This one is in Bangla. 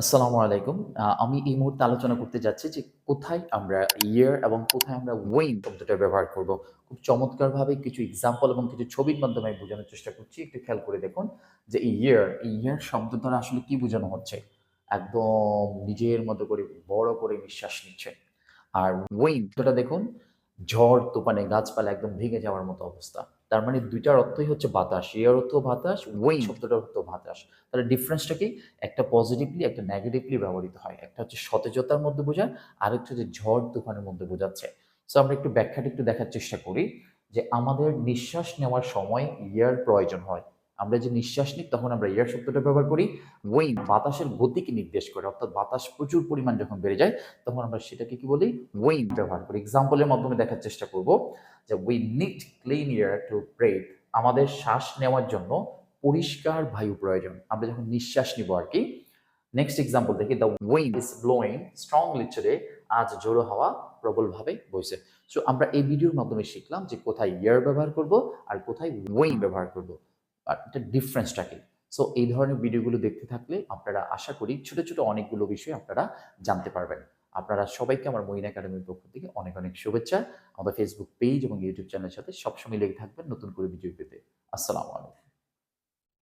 আসসালামু আলাইকুম। আমি এই মুহূর্তে আলোচনা করতে যাচ্ছি যে কোথায় আমরা ইয়ার এবং কোথায় আমরা ওয়েন শব্দটা ব্যবহার করব। খুব চমৎকারভাবে কিছু এক্সাম্পল এবং কিছু ছবির মাধ্যমে বোঝানোর চেষ্টা করছি। একটু খেয়াল করে দেখুন যে ইয়ার, এই ইয়ার শব্দ দ্বারা আসলে কি বোঝানো হচ্ছে? একদম নিজের মতো করে বড় করে নিঃশ্বাস নিচ্ছে। আর ওয়েন শব্দটা দেখুন ঝড় তুফানে গাছপালা একদম ভেঙে যাওয়ার মতো অবস্থা। তার মানে দুইটার অর্থই হচ্ছে বাতাস। এর অর্থ বাতাস, উইন্ড শব্দটার অর্থ বাতাস। তাহলে ডিফারেন্সটা কি? একটা পজিটিভলি, একটা নেগেটিভলি ব্যবহৃত হয়। একটা হচ্ছে সতেজতার মধ্যে বোঝায়, আরেকটা হচ্ছে ঝড় তুফানের মধ্যে বোঝাচ্ছে। সো আমরা একটু ব্যাখ্যাটা একটু দেখার চেষ্টা করি যে আমাদের নিঃশ্বাস নেওয়ার সময় ইয়ার প্রয়োজন হয়। আমরা যে নিঃশ্বাস নিই, তখন আমরা এয়ার শব্দটা ব্যবহার করি। ওয়েন বাতাসের গতিকে নির্দেশ করে। অর্থাৎ বাতাস প্রচুর পরিমাণ যখন বেড়ে যায়, তখন আমরা সেটাকে কি বলি? ওয়েন ব্যবহার করি। এক্সাম্পলের মাধ্যমে দেখার চেষ্টা করব যে we need clean air to breathe. আমাদের শ্বাস নেওয়ার জন্য পরিষ্কার বায়ু প্রয়োজন। আমরা যখন নিঃশ্বাস নিব আর কি নেক্সট এক্সাম্পল দেখি the wind is blowing strongly today আজ জোড়ো হাওয়া প্রবলভাবে বইছে। সো আমরা এই ভিডিওর মাধ্যমে শিখলাম যে কোথায় ইয়ার ব্যবহার করব আর কোথায় ওয়েন ব্যবহার করব। আর এটা? সো এই ধরনের ভিডিওগুলো দেখতে থাকলে আপনারা আশা করি ছোটো ছোটো অনেকগুলো বিষয় আপনারা জানতে পারবেন। আপনারা সবাইকে আমার মহিন একাডেমির পক্ষ থেকে অনেক, অনেক শুভেচ্ছা। আমাদের ফেসবুক পেজ এবং ইউটিউব চ্যানেলের সাথে সবসময় লেগে থাকবেন নতুন করে ভিডিও পেতে। আসসালামু আলাইকুম।